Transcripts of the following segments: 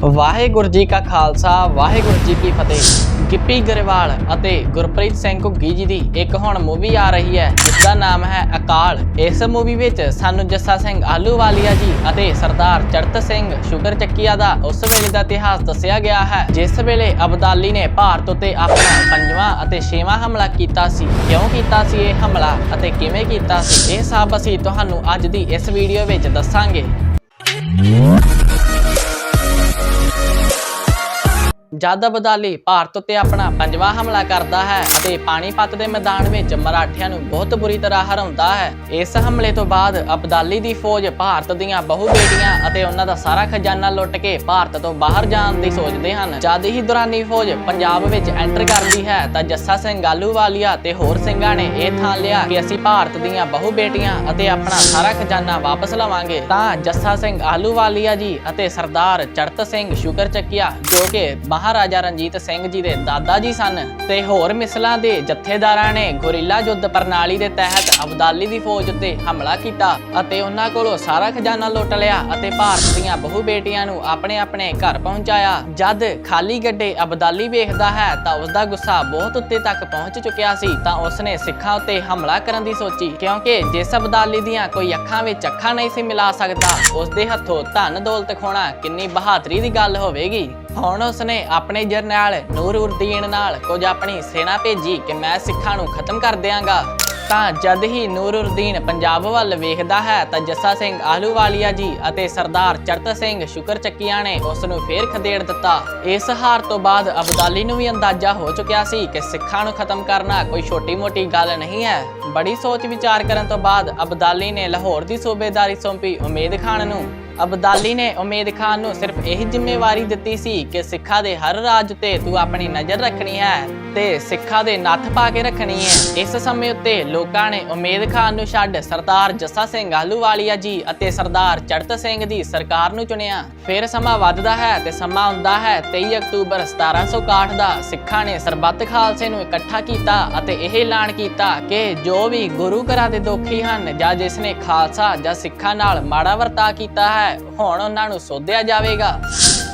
ਵਾਹਿਗੁਰੂ ਜੀ ਕਾ ਖਾਲਸਾ, ਵਾਹਿਗੁਰੂ ਜੀ ਕੀ ਫਤਿਹ। ਗਿੱਪੀ ਗਰੇਵਾਲ ਅਤੇ ਗੁਰਪ੍ਰੀਤ ਸਿੰਘ ਘੁੱਗੀ ਜੀ ਦੀ ਇੱਕ ਹੁਣ ਮੂਵੀ ਆ ਰਹੀ ਹੈ ਜਿਸ ਦਾ ਨਾਮ ਹੈ ਅਕਾਲ। ਇਸ ਮੂਵੀ ਵਿੱਚ ਸਾਨੂੰ ਜੱਸਾ ਸਿੰਘ ਆਲੂਵਾਲੀਆ ਜੀ ਅਤੇ ਸਰਦਾਰ ਚੜਤ ਸਿੰਘ ਸ਼ੂਗਰ ਚੱਕੀਆ ਦਾ ਉਸ ਵੇਲੇ ਦਾ ਇਤਿਹਾਸ ਦੱਸਿਆ ਗਿਆ ਹੈ, ਜਿਸ ਵੇਲੇ ਅਬਦਾਲੀ ਨੇ ਭਾਰਤ ਉੱਤੇ ਆਪਣਾ ਪੰਜਵਾਂ ਅਤੇ ਛੇਵਾਂ ਹਮਲਾ ਕੀਤਾ ਸੀ। ਕਿਉਂ ਕੀਤਾ ਸੀ ਇਹ ਹਮਲਾ ਅਤੇ ਕਿਵੇਂ ਕੀਤਾ ਸੀ? ਇਹ ਸਭ ਅਸੀਂ ਤੁਹਾਨੂੰ ਅੱਜ ਦੀ ਇਸ ਵੀਡੀਓ ਵਿੱਚ ਦੱਸਾਂਗੇ। ਜਦ ਅਬਦਾਲੀ ਭਾਰਤ ਉੱਤੇ ਆਪਣਾ ਪੰਜਵਾਂ ਹਮਲਾ ਕਰਦਾ ਹੈ ਅਤੇ ਪਾਣੀਪਤ ਦੇ ਮੈਦਾਨ ਵਿੱਚ ਮਰਾਠਿਆਂ ਨੂੰ ਬਹੁਤ ਬੁਰੀ ਤਰ੍ਹਾਂ ਹਰਾਉਂਦਾ ਹੈ, ਇਸ ਹਮਲੇ ਤੋਂ ਬਾਅਦ ਅਬਦਾਲੀ ਦੀ ਫੌਜ ਭਾਰਤ ਦੀਆਂ ਬਹੁ ਬੇਟੀਆਂ ਅਤੇ ਉਹਨਾਂ ਦਾ ਸਾਰਾ ਖਜ਼ਾਨਾ ਲੁੱਟ ਕੇ ਭਾਰਤ ਤੋਂ ਬਾਹਰ ਜਾਣ ਦੀ ਸੋਚਦੇ ਹਨ। ਜਦ ਹੀ ਦੁਰਾਨੀ ਫੌਜ ਪੰਜਾਬ ਵਿੱਚ ਐਂਟਰ ਕਰਦੀ ਹੈ ਤਾਂ ਜੱਸਾ ਸਿੰਘ ਆਲੂਵਾਲੀਆ ਤੇ ਹੋਰ ਸਿੰਘਾਂ ਨੇ ਇਹ ਥਾਂ ਲਿਆ ਕਿ ਅਸੀਂ ਭਾਰਤ ਦੀਆਂ ਬਹੁ ਬੇਟੀਆਂ ਅਤੇ ਆਪਣਾ ਸਾਰਾ ਖਜ਼ਾਨਾ ਵਾਪਸ ਲਵਾਂਗੇ। ਤਾਂ ਜੱਸਾ ਸਿੰਘ ਆਲੂਵਾਲੀਆ ਜੀ ਅਤੇ ਸਰਦਾਰ ਚੜਤ ਸਿੰਘ ਸ਼ੁਕਰ ਚੱਕੀਆ ਜੋ ਕਿ ਮਹਾਰਾਜਾ ਰਣਜੀਤ ਸਿੰਘ ਜੀ ਦੇ ਦਾਦਾ ਜੀ ਸਨ ਤੇ ਹੋਰ ਮਿਸਲਾਂ ਦੇ ਜਥੇਦਾਰਾਂ ਨੇ ਗੁਰੀਲਾ ਯੁੱਧ ਪ੍ਰਣਾਲੀ ਦੇ ਤਹਿਤ ਅਬਦਾਲੀ ਦੀ ਫੌਜ ਉੱਤੇ ਹਮਲਾ ਕੀਤਾ ਅਤੇ ਉਹਨਾਂ ਕੋਲੋਂ ਸਾਰਾ ਖਜ਼ਾਨਾ ਲੁੱਟ ਲਿਆ ਅਤੇ ਭਾਰਤ ਦੀਆਂ ਬਹੁ ਬੇਟੀਆਂ ਨੂੰ ਆਪਣੇ ਆਪਣੇ ਘਰ ਪਹੁੰਚਾਇਆ। ਜਦ ਖਾਲੀ ਗੱਡੇ ਅਬਦਾਲੀ ਵੇਖਦਾ ਹੈ ਤਾਂ ਉਸ ਦਾ ਗੁੱਸਾ ਬਹੁਤ ਉੱਤੇ ਤੱਕ ਪਹੁੰਚ ਚੁੱਕਿਆ ਸੀ ਤਾਂ ਉਸਨੇ ਸਿੱਖਾਂ ਉੱਤੇ ਹਮਲਾ ਕਰਨ ਦੀ ਸੋਚੀ ਕਿਉਂਕਿ ਜਿਸ ਅਬਦਾਲੀ ਦੀਆਂ ਕੋਈ ਅੱਖਾਂ ਵਿੱਚ ਅੱਖਾਂ ਨਹੀਂ ਸੀ ਮਿਲਾ ਸਕਦਾ ਉਸ ਦੇ ਹੱਥੋਂ ਧਨ ਦੌਲਤ ਖੋਣਾ ਕਿੰਨੀ ਬਹਾਦਰੀ ਦੀ ਗੱਲ ਹੋਵੇਗੀ। ਹੁਣ ਉਸਨੇ ਆਪਣੇ ਜਰਨੈਲ ਨੂਰਉਰਦੀਨ ਨਾਲ ਕੁਝ ਆਪਣੀ ਸੈਨਾ ਭੇਜੀ ਕਿ ਮੈਂ ਸਿੱਖਾਂ ਨੂੰ ਖਤਮ ਕਰ ਦਿਆਂਗਾ। ਤਾਂ ਜਦ ਹੀ ਨੂਰਉਰਦੀਨ ਪੰਜਾਬ ਵੱਲ ਵੇਖਦਾ ਹੈ ਤਾਂ ਜੱਸਾ ਸਿੰਘ ਆਹਲੂਵਾਲੀਆ ਜੀ ਅਤੇ ਸਰਦਾਰ ਚਰਤ ਸਿੰਘ ਸ਼ੁਕਰ ਚੱਕੀਆਂ ਨੇ ਉਸ ਨੂੰ ਫੇਰ ਖਦੇੜ ਦਿੱਤਾ। ਇਸ ਹਾਰ ਤੋਂ ਬਾਅਦ ਅਬਦਾਲੀ ਨੂੰ ਵੀ ਅੰਦਾਜ਼ਾ ਹੋ ਚੁੱਕਿਆ ਸੀ ਕਿ ਸਿੱਖਾਂ ਨੂੰ ਖਤਮ ਕਰਨਾ ਕੋਈ ਛੋਟੀ-ਮੋਟੀ ਗੱਲ ਨਹੀਂ ਹੈ। ਬੜੀ ਸੋਚ ਵਿਚਾਰ ਕਰਨ ਤੋਂ ਬਾਅਦ ਅਬਦਾਲੀ ਨੇ ਲਾਹੌਰ ਦੀ ਸੂਬੇਦਾਰੀ ਸੌਂਪੀ ਉਮੀਦ ਖਾਨ ਨੂੰ। ਅਬਦਾਲੀ ਨੇ ਉਮੀਦ ਖਾਨ ਨੂੰ ਸਿਰਫ ਇਹ ਜ਼ਿੰਮੇਵਾਰੀ ਦਿੱਤੀ ਸੀ ਕਿ ਸਿੱਖਾਂ ਦੇ ਹਰ ਰਾਜ ਉੱਤੇ ਤੂੰ ਆਪਣੀ ਨਜ਼ਰ ਰੱਖਣੀ ਹੈ। ਤੇ ਸਿੱਖਾਂ ਦੇ ਨੱਥ ਪਾ ਕੇ ਰੱਖਣੀ ਹੈ। ਇਸ ਸਮੇਂ ਉੱਤੇ ਲੋਕਾਂ ਨੇ ਉਮੇਦ ਖਾਨ ਨੂੰ ਛੱਡ ਸਰਦਾਰ ਜੱਸਾ ਸਿੰਘ ਆਹਲੂਵਾਲੀਆ ਜੀ ਅਤੇ ਸਰਦਾਰ ਚੜਤ ਸਿੰਘ ਦੀ ਸਰਕਾਰ ਨੂੰ ਚੁਣਿਆ। ਫਿਰ ਸਮਾਂ ਵੱਧਦਾ ਹੈ ਤੇ ਸਮਾਂ ਹੁੰਦਾ ਹੈ 23 ਅਕਤੂਬਰ 1761 ਦਾ। ਸਿੱਖਾਂ ਨੇ ਸਰਬੱਤ ਖਾਲਸੇ ਨੂੰ ਇਕੱਠਾ ਕੀਤਾ ਅਤੇ ਇਹ ਐਲਾਨ ਕੀਤਾ ਕਿ ਜੋ ਵੀ ਗੁਰੂ ਘਰਾਂ ਦੇ ਦੋਖੀ ਹਨ ਜਾਂ ਜਿਸ ਨੇ ਖਾਲਸਾ ਜਾਂ ਸਿੱਖਾਂ ਨਾਲ ਮਾੜਾ ਵਰਤਾ ਕੀਤਾ ਹੈ, ਹੁਣ ਉਹਨਾਂ ਨੂੰ ਸੋਧਿਆ ਜਾਵੇਗਾ।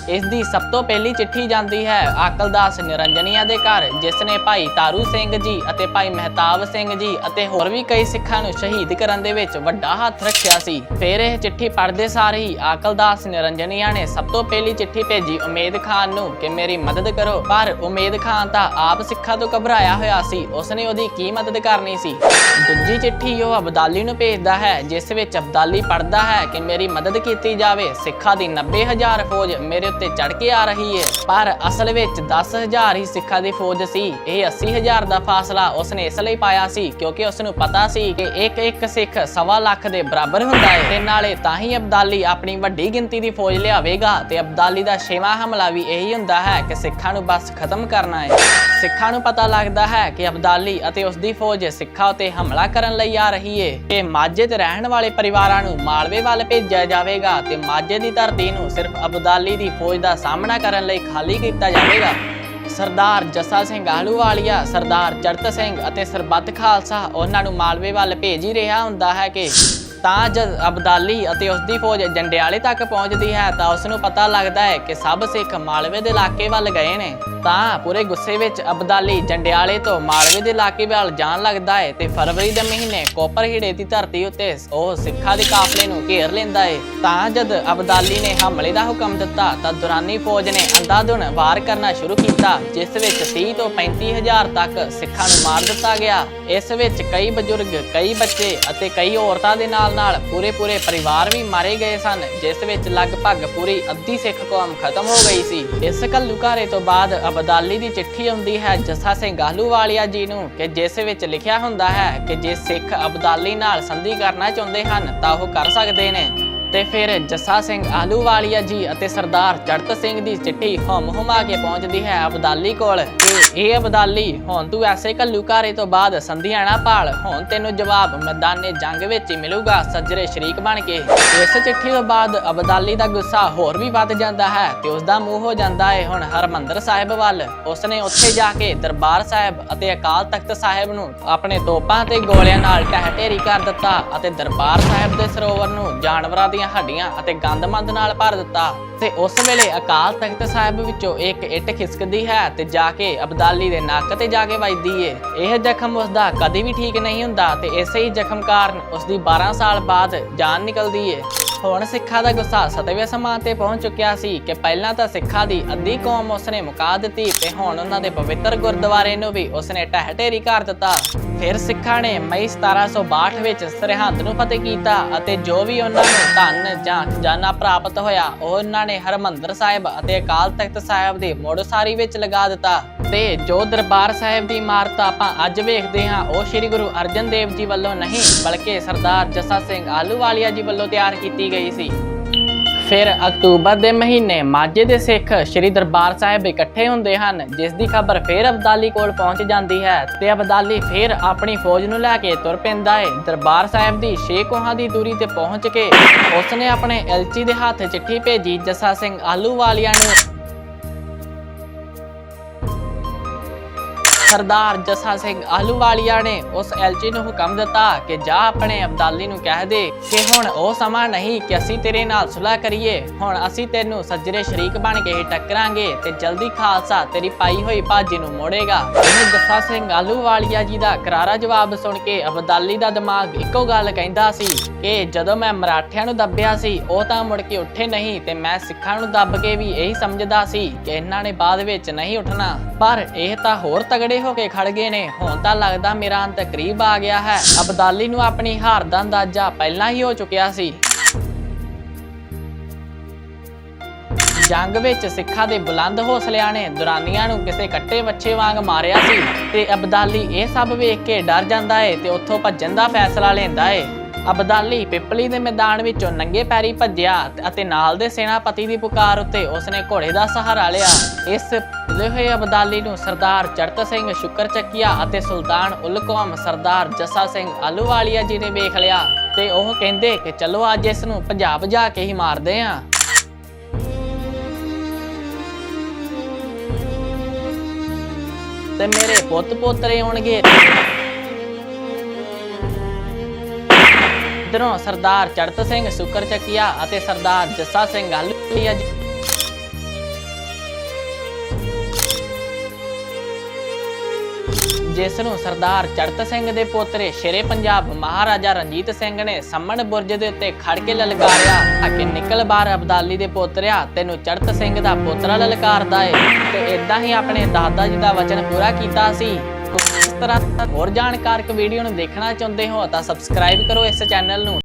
ਇਸ ਦੀ ਸਭ ਤੋਂ ਪਹਿਲੀ ਚਿੱਠੀ ਜਾਂਦੀ ਹੈ ਆਕਲਦਾਸ ਨਿਰੰਜਨੀਆ ਦੇ ਘਰ, ਜਿਸ ਨੇ ਭਾਈ ਤਾਰੂ ਸਿੰਘ ਜੀ ਅਤੇ ਭਾਈ ਮਹਿਤਾਬ ਸਿੰਘ ਜੀ ਅਤੇ ਹੋਰ ਵੀ ਕਈ ਸਿੱਖਾਂ ਨੂੰ ਸ਼ਹੀਦ ਕਰਨ ਦੇ ਵਿੱਚ ਵੱਡਾ ਹੱਥ ਰੱਖਿਆ ਸੀ। ਫਿਰ ਇਹ ਚਿੱਠੀ ਪੜ੍ਹਦੇ ਸਾਰ ਹੀ ਆਕਲਦਾਸ ਨਿਰੰਜਨੀਆ ਨੇ ਸਭ ਤੋਂ ਪਹਿਲੀ ਚਿੱਠੀ ਭੇਜੀ ਉਮੇਦ ਖਾਨ ਨੂੰ ਕਿ ਮੇਰੀ ਮਦਦ ਕਰੋ। ਪਰ ਉਮੇਦ ਖਾਨ ਤਾਂ ਆਪ ਸਿੱਖਾਂ ਤੋਂ ਘਬਰਾਇਆ ਹੋਇਆ ਸੀ। ਉਸਨੇ ਉਹਦੀ ਕੀ ਮਦਦ ਕਰਨੀ ਸੀ? ਦੂਜੀ ਚਿੱਠੀ ਉਹ ਅਬਦਾਲੀ ਨੂੰ ਭੇਜਦਾ ਹੈ, ਜਿਸ ਵਿੱਚ ਅਬਦਾਲੀ ਪੜ੍ਹਦਾ ਹੈ ਕਿ ਮੇਰੀ ਮਦਦ ਕੀਤੀ ਜਾਵੇ। ਸਿੱਖਾਂ ਦੀ 90000 ਫੌਜ ਮੇਰੇ ਉੱਤੇ ਚੜ ਕੇ ਆ ਰਹੀ ਹੈ ਪਰ ਅਸਲ ਵਿੱਚ 10000 ਹੀ ਸਿੱਖਾਂ ਦੀ ਫੌਜ ਸੀ। ਇਹ 80000 ਦਾ ਫਾਸਲਾ ਉਸਨੇ ਇਸ ਲਈ ਪਾਇਆ ਸੀ ਕਿਉਂਕਿ ਉਸ ਨੂੰ ਪਤਾ ਸੀ ਕਿ ਇੱਕ ਇੱਕ ਸਿੱਖ ਸਵਾ ਲੱਖ ਦੇ ਬਰਾਬਰ ਹੁੰਦਾ ਹੈ ਤੇ ਨਾਲੇ ਤਾਂ ਹੀ ਅਬਦਾਲੀ ਆਪਣੀ ਵੱਡੀ ਗਿਣਤੀ ਦੀ ਫੌਜ ਲਿਆਵੇਗਾ ਤੇ ਅਬਦਾਲੀ ਦਾ ਛੇਵਾਂ ਹਮਲਾ ਵੀ ਇਹੀ ਹੁੰਦਾ ਹੈ ਕਿ ਸਿੱਖਾਂ ਨੂੰ ਬਸ ਖਤਮ ਕਰਨਾ ਹੈ ਸਿੱਖਾਂ ਨੂੰ ਪਤਾ ਲੱਗਦਾ ਹੈ ਕਿ ਅਬਦਾਲੀ ਅਤੇ ਉਸ ਦੀ ਫੌਜ ਸਿੱਖਾਂ ਉਤੇ ਹਮਲਾ ਕਰਨ ਲਈ ਆ ਰਹੀ ਹੈ ਕਿ ਮਾਝੇ 'ਚ ਰਹਿਣ ਵਾਲੇ ਪਰਿਵਾਰਾਂ ਨੂੰ ਮਾਲਵੇ ਵੱਲ ਭੇਜਿਆ ਜਾਵੇਗਾ ਤੇ ਮਾਝੇ ਦੀ ਧਰਤੀ ਨੂੰ ਸਿਰਫ ਅਬਦਾਲੀ ਦੀ ਫੌਜ ਦਾ ਸਾਹਮਣਾ ਕਰਨ ਲਈ ਖਾਲੀ ਕੀਤਾ ਜਾਵੇਗਾ। ਸਰਦਾਰ ਜੱਸਾ ਸਿੰਘ ਆਹਲੂਵਾਲੀਆ, ਸਰਦਾਰ ਚੜਤ ਸਿੰਘ ਅਤੇ ਸਰਬੱਤ ਖਾਲਸਾ ਉਹਨਾਂ ਨੂੰ ਮਾਲਵੇ ਵੱਲ ਭੇਜ ਹੀ ਰਿਹਾ ਹੁੰਦਾ ਹੈ ਕਿ ਤਾਂ ਜਦ ਅਬਦਾਲੀ ਅਤੇ ਉਸ ਦੀ ਫੌਜ ਜੰਡਿਆਲੇ ਤੱਕ ਪਹੁੰਚਦੀ ਹੈ, ਤਾਂ ਉਸ ਨੂੰ ਪਤਾ ਲੱਗਦਾ ਹੈ ਕਿ ਸਭ ਸਿੱਖ ਮਾਲਵੇ ਦੇ ਇਲਾਕੇ ਵੱਲ ਗਏ ਨੇ। ਤਾਂ ਪੂਰੇ ਗੁੱਸੇ ਵਿੱਚ ਅਬਦਾਲੀ ਜੰਡਿਆਲੇ ਤੋਂ ਮਾਲਵੇ ਦੇ ਇਲਾਕੇ ਵੱਲ ਜਾਣ ਲੱਗਦਾ ਹੈ ਤੇ ਫਰਵਰੀ ਦੇ ਮਹੀਨੇ ਕੋਪਰਹੀੜੇ ਦੀ ਧਰਤੀ ਉੱਤੇ ਉਹ ਸਿੱਖਾਂ ਦੇ ਕਾਫਲੇ ਨੂੰ ਘੇਰ ਲੈਂਦਾ ਹੈ। ਤਾਂ ਜਦ ਅਬਦਾਲੀ ਨੇ ਹਮਲੇ ਦਾ ਹੁਕਮ ਦਿੱਤਾ, ਤਾਂ ਦੁਰਾਨੀ ਫੌਜ ਨੇ ਅੰਧਾਧੁਨ ਵਾਰ ਕਰਨਾ ਸ਼ੁਰੂ ਕੀਤਾ, ਜਿਸ ਵਿੱਚ 30 ਤੋਂ 35 ਹਜ਼ਾਰ ਤੱਕ ਸਿੱਖਾਂ ਨੂੰ ਮਾਰ ਦਿੱਤਾ ਗਿਆ। ਇਸ ਵਿੱਚ ਕਈ ਬਜ਼ੁਰਗ, ਕਈ ਬੱਚੇ ਅਤੇ ਕਈ ਔਰਤਾਂ ਦੇ ਨਾਲ ਨਾਲ ਪੂਰੇ ਪੂਰੇ ਪਰਿਵਾਰ ਵੀ ਮਾਰੇ ਗਏ ਸਨ, ਜਿਸ ਵਿੱਚ ਲਗਭਗ ਪੂਰੀ ਅੱਧੀ ਸਿੱਖ ਕੌਮ ਖਤਮ ਹੋ ਗਈ ਸੀ। ਇਸ ਘੱਲੂਘਾਰੇ ਤੋਂ ਬਾਅਦ ਅਬਦਾਲੀ ਦੀ ਚਿੱਠੀ ਆਉਂਦੀ ਹੈ ਜੱਸਾ ਸਿੰਘ ਆਹਲੂਵਾਲੀਆ ਜੀ ਨੂੰ ਕਿ ਜਿਸ ਵਿੱਚ ਲਿਖਿਆ ਹੁੰਦਾ ਹੈ ਕਿ ਜੇ ਸਿੱਖ ਅਬਦਾਲੀ ਨਾਲ ਸੰਧੀ ਕਰਨਾ ਚਾਹੁੰਦੇ ਹਨ ਤਾਂ ਉਹ ਕਰ ਸਕਦੇ ਨੇ। ਤੇ ਫਿਰ ਜੱਸਾ ਸਿੰਘ ਆਲੂਵਾਲੀਆ ਜੀ ਅਤੇ ਸਰਦਾਰ ਚੜਤ ਸਿੰਘ ਦੀ ਚਿੱਠੀ ਹਮ ਹੁਮਾ ਕੇ ਪਹੁੰਚਦੀ ਹੈ ਅਬਦਾਲੀ ਕੋਲ। ਤੇ ਇਹ ਅਬਦਾਲੀ, ਹੁਣ ਤੂੰ ਐਸੇ ਘੱਲੂਘਾਰੇ ਤੋਂ ਬਾਅਦ ਸੰਧੀਆਂ ਨਾ ਹੁਣ ਤੈਨੂੰ ਜਵਾਬ ਮੈਦਾਨੇ ਜੰਗ ਵਿੱਚ ਹੀ ਮਿਲੂਗਾ, ਸੱਜਰੇ ਸ਼ਰੀਕ ਬਣ ਕੇ। ਇਸ ਚਿੱਠੀ ਤੋਂ ਬਾਅਦ ਅਬਦਾਲੀ ਦਾ ਗੁੱਸਾ ਹੋਰ ਵੀ ਵੱਧ ਜਾਂਦਾ ਹੈ ਤੇ ਉਸ ਦਾ ਮੂੰਹ ਹੋ ਜਾਂਦਾ ਹੈ ਹੁਣ ਹਰਮੰਦਰ ਸਾਹਿਬ ਵੱਲ। ਉਸਨੇ ਉੱਥੇ ਜਾ ਕੇ ਦਰਬਾਰ ਸਾਹਿਬ ਅਤੇ ਅਕਾਲ ਤਖਤ ਸਾਹਿਬ ਨੂੰ ਆਪਣੇ ਤੋਪਾਂ ਤੇ ਗੋਲਿਆਂ ਨਾਲ ਢਹਿ ਢੇਰੀ ਕਰ ਦਿੱਤਾ ਅਤੇ ਦਰਬਾਰ ਸਾਹਿਬ ਦੇ ਸਰੋਵਰ ਨੂੰ ਜਾਨਵਰਾਂ ਦੀ ਦੀਆਂ ਹੱਡੀਆਂ ਅਤੇ ਗੰਦਮੰਦ ਨਾਲ ਭਰ ਦਿੱਤਾ ਤੇ ਉਸ ਵੇਲੇ ਅਕਾਲ ਤਖਤ ਸਾਹਿਬ ਵਿੱਚੋਂ ਇੱਕ ਇੱਟ ਖਿਸਕਦੀ ਹੈ ਤੇ ਜਾ ਕੇ ਅਬਦਾਲੀ ਦੇ ਨੱਕ ਤੇ ਜਾ ਕੇ ਵੱਜਦੀ ਏ। ਇਹ ਜ਼ਖਮ ਉਸ ਦਾ ਕਦੀ ਵੀ ਠੀਕ ਨਹੀਂ ਹੁੰਦਾ ਤੇ ਇਸੇ ਹੀ ਜ਼ਖਮ ਕਾਰਨ ਉਸ ਦੀ 12 ਸਾਲ ਬਾਅਦ ਜਾਨ ਨਿਕਲਦੀ ਏ। ਹੁਣ ਸਿੱਖਾਂ ਦਾ ਗੁੱਸਾ ਸਤਵੇਂ ਸਮਾਨ ਤੇ ਪਹੁੰਚ ਚੁੱਕਿਆ ਸੀ ਕਿ ਪਹਿਲਾਂ ਤਾਂ ਸਿੱਖਾਂ ਦੀ ਅੱਧੀ ਕੌਮ ਉਸਨੇ ਮੁਕਾ ਦਿੱਤੀ ਤੇ ਹੁਣ ਉਹਨਾਂ ਦੇ ਪਵਿੱਤਰ ਗੁਰਦੁਆਰੇ ਨੂੰ ਵੀ ਉਸਨੇ ਢਹਿ ਢੇਰੀ ਕਰ ਦਿੱਤਾ। ਫਿਰ ਸਿੱਖਾਂ ਨੇ ਮਈ 1762 ਵਿੱਚ ਸਰਹੰਦ ਨੂੰ ਫਤਿਹ ਕੀਤਾ ਅਤੇ ਜੋ ਵੀ ਉਹਨਾਂ ਨੂੰ ਧਨ ਜਾਂ ਖਜ਼ਾਨਾ ਪ੍ਰਾਪਤ ਹੋਇਆ, ਉਹ ਉਹਨਾਂ ਨੇ ਹਰਮੰਦਰ ਸਾਹਿਬ ਅਤੇ ਅਕਾਲ ਤਖਤ ਸਾਹਿਬ ਦੇ ਮੋੜਸਾਰੀ ਵਿੱਚ ਲਗਾ ਦਿੱਤਾ। ਤੇ ਜੋ ਦਰਬਾਰ ਸਾਹਿਬ ਦੀ ਇਮਾਰਤ ਆਪਾਂ ਅੱਜ ਵੇਖਦੇ ਹਾਂ, ਉਹ ਸ੍ਰੀ ਗੁਰੂ ਅਰਜਨ ਦੇਵ ਜੀ ਵੱਲੋਂ ਨਹੀਂ, ਬਲਕਿ ਸਰਦਾਰ ਜੱਸਾ ਸਿੰਘ ਆਲੂਵਾਲੀਆ ਜੀ ਵੱਲੋਂ ਤਿਆਰ ਕੀਤੀ ਗਈ ਸੀ। ਫਿਰ ਅਕਤੂਬਰ ਦੇ ਮਹੀਨੇ ਮਾਝੇ ਦੇ ਸਿੱਖ ਸ੍ਰੀ ਦਰਬਾਰ ਸਾਹਿਬ ਇਕੱਠੇ ਹੁੰਦੇ ਹਨ, ਜਿਸ ਦੀ ਖਬਰ ਫਿਰ ਅਬਦਾਲੀ ਕੋਲ ਪਹੁੰਚ ਜਾਂਦੀ ਹੈ ਤੇ ਅਬਦਾਲੀ ਫਿਰ ਆਪਣੀ ਫੌਜ ਨੂੰ ਲੈ ਕੇ ਤੁਰ ਪੈਂਦਾ ਹੈ ਦਰਬਾਰ ਸਾਹਿਬ ਦੀ ਛੇ ਕੋਹਾਂ ਦੀ ਦੂਰੀ ਤੇ ਪਹੁੰਚ ਕੇ ਉਸਨੇ ਆਪਣੇ ਐਲਚੀ ਦੇ ਹੱਥ ਚਿੱਠੀ ਭੇਜੀ ਜੱਸਾ ਸਿੰਘ ਆਲੂਵਾਲੀਆ ਨੂੰ। ਸਰਦਾਰ ਜੱਸਾ ਸਿੰਘ ਆਲੂਵਾਲੀਆ ਨੇ ਉਸ ਐਲਚੀ ਨੂੰ ਹੁਕਮ ਦਿੱਤਾ ਕਿ ਜਾ ਆਪਣੇ ਅਬਦਾਲੀ ਨੂੰ ਕਹਿ ਦੇ ਕਿ ਹੁਣ ਉਹ ਸਮਾਂ ਨਹੀਂ ਕਿ ਅਸੀਂ ਤੇਰੇ ਨਾਲ ਸੁਲ੍ਹਾ ਕਰੀਏ। ਹੁਣ ਅਸੀਂ ਤੈਨੂੰ ਸੱਜਰੇ ਸ਼ਰੀਕ ਬਣ ਕੇ ਹੀ ਟੱਕਰਾਂਗੇ ਤੇ ਜਲਦੀ ਖਾਲਸਾ ਤੇਰੀ ਪਾਈ ਹੋਈ ਭਾਜੀ ਨੂੰ ਮੋੜੇਗਾ। ਇਹ ਜੱਸਾ ਸਿੰਘ ਆਲੂਵਾਲੀਆ ਜੀ ਦਾ ਕਰਾਰਾ ਜਵਾਬ ਸੁਣ ਕੇ ਅਬਦਾਲੀ ਦਾ ਦਿਮਾਗ ਇੱਕੋ ਗੱਲ ਕਹਿੰਦਾ ਸੀ ਕਿ ਜਦੋਂ ਮੈਂ ਮਰਾਠਿਆਂ ਨੂੰ ਦੱਬਿਆ ਸੀ, ਉਹ ਤਾਂ ਮੁੜ ਕੇ ਉੱਠੇ ਨਹੀਂ ਤੇ ਮੈਂ ਸਿੱਖਾਂ ਨੂੰ ਦੱਬ ਕੇ ਵੀ ਇਹੀ ਸਮਝਦਾ ਸੀ ਕਿ ਇਹਨਾਂ ਨੇ ਬਾਅਦ ਵਿੱਚ ਨਹੀਂ ਉੱਠਣਾ। ਪਰ ਇਹ ਤਾਂ ਹੋਰ ਤਗੜੇ ਹੋ ਕੇ ਖੜ ਗਏ ਨੇ। ਹੁਣ ਤਾਂ ਲੱਗਦਾ ਮੇਰਾ ਅੰਤ ਕਰੀਬ ਆ ਗਿਆ ਹੈ। ਅਬਦਾਲੀ ਨੂੰ ਆਪਣੀ ਹਾਰ ਦਾ ਅੰਦਾਜ਼ਾ ਪਹਿਲਾਂ ਹੀ ਹੋ ਚੁੱਕਿਆ ਸੀ। ਜੰਗ ਵਿੱਚ ਸਿੱਖਾਂ ਦੇ ਬੁਲੰਦ ਹੌਸਲਿਆਂ ਨੇ ਦੁਰਾਨੀਆਂ ਨੂੰ ਕਿਸੇ ਕੱਟੇ ਵੱਛੇ ਵਾਂਗ ਮਾਰਿਆ ਸੀ ਤੇ ਅਬਦਾਲੀ ਇਹ ਸਭ ਵੇਖ ਕੇ ਡਰ ਜਾਂਦਾ ਏ ਤੇ ਉੱਥੋਂ ਭੱਜਣ ਦਾ ਫੈਸਲਾ ਲੈਂਦਾ ਏ। ਅਬਦਾਲੀ ਪਿੱਪਲੀ ਦੇ ਮੈਦਾਨ ਵਿੱਚੋਂ ਨੰਗੇ ਪੈਰੀ ਭੱਜਿਆ ਅਤੇ ਨਾਲ ਦੇ ਸੈਨਾਪਤੀ ਦੀ ਪੁਕਾਰ ਉੱਤੇ ਉਸਨੇ ਘੋੜੇ ਦਾ ਸਹਾਰਾ ਲਿਆ। ਇਸ ਭੁੱਲੇ ਹੋਏ ਅਬਦਾਲੀ ਨੂੰ ਸਰਦਾਰ ਚੜਤ ਸਿੰਘ ਸ਼ੁਕਰ ਚੱਕੀਆ ਅਤੇ ਸੁਲਤਾਨ ਉਲ ਸਰਦਾਰ ਜੱਸਾ ਸਿੰਘ ਆਲੂਵਾਲੀਆ ਜੀ ਨੇ ਵੇਖ ਲਿਆ ਤੇ ਉਹ ਕਹਿੰਦੇ ਕਿ ਚਲੋ ਅੱਜ ਇਸ ਨੂੰ ਭਜਾ ਭਜਾ ਕੇ ਹੀ ਮਾਰਦੇ ਆਂ। ਤੇ ਮੇਰੇ ਪੁੱਤ ਪੋਤਰੇ ਆਉਣਗੇ। ਇਧਰੋਂ ਸਰਦਾਰ ਚੜਤ ਸਿੰਘ ਸੁਕਰ ਚੱਕੀਆ ਅਤੇ ਸਰਦਾਰ ਜੱਸਾ ਸਿੰਘ ਆਲੂਵਾਲੀਆ ਜੀ ਜਿਸ ਨੂੰ ਸਰਦਾਰ ਚੜਤ ਸਿੰਘ ਦੇ ਪੋਤਰੇ ਸ਼ੇਰੇ ਪੰਜਾਬ ਮਹਾਰਾਜਾ ਰਣਜੀਤ ਸਿੰਘ ਨੇ ਸੰਮਣ ਬੁਰਜ ਦੇ ਉੱਤੇ ਖੜ ਕੇ ਲਲਕਾਰਿਆ ਕਿ ਨਿਕਲ ਬਾਹਰ ਅਬਦਾਲੀ ਦੇ ਪੋਤਰਿਆ, ਤੈਨੂੰ ਚੜਤ ਸਿੰਘ ਦਾ ਪੋਤਰਾ ਲਲਕਾਰਦਾ ਏ। ਤੇ ਇਦਾਂ ਹੀ ਆਪਣੇ ਦਾਦਾ ਜੀ ਦਾ ਵਚਨ ਪੂਰਾ ਕੀਤਾ ਸੀ। ਇਸ ਤਰ੍ਹਾਂ ਹੋਰ ਜਾਣਕਾਰਕ ਵੀਡੀਓ ਨੂੰ ਦੇਖਣਾ ਚਾਹੁੰਦੇ ਹੋ ਤਾਂ ਸਬਸਕ੍ਰਾਈਬ ਕਰੋ ਇਸ ਚੈਨਲ ਨੂੰ।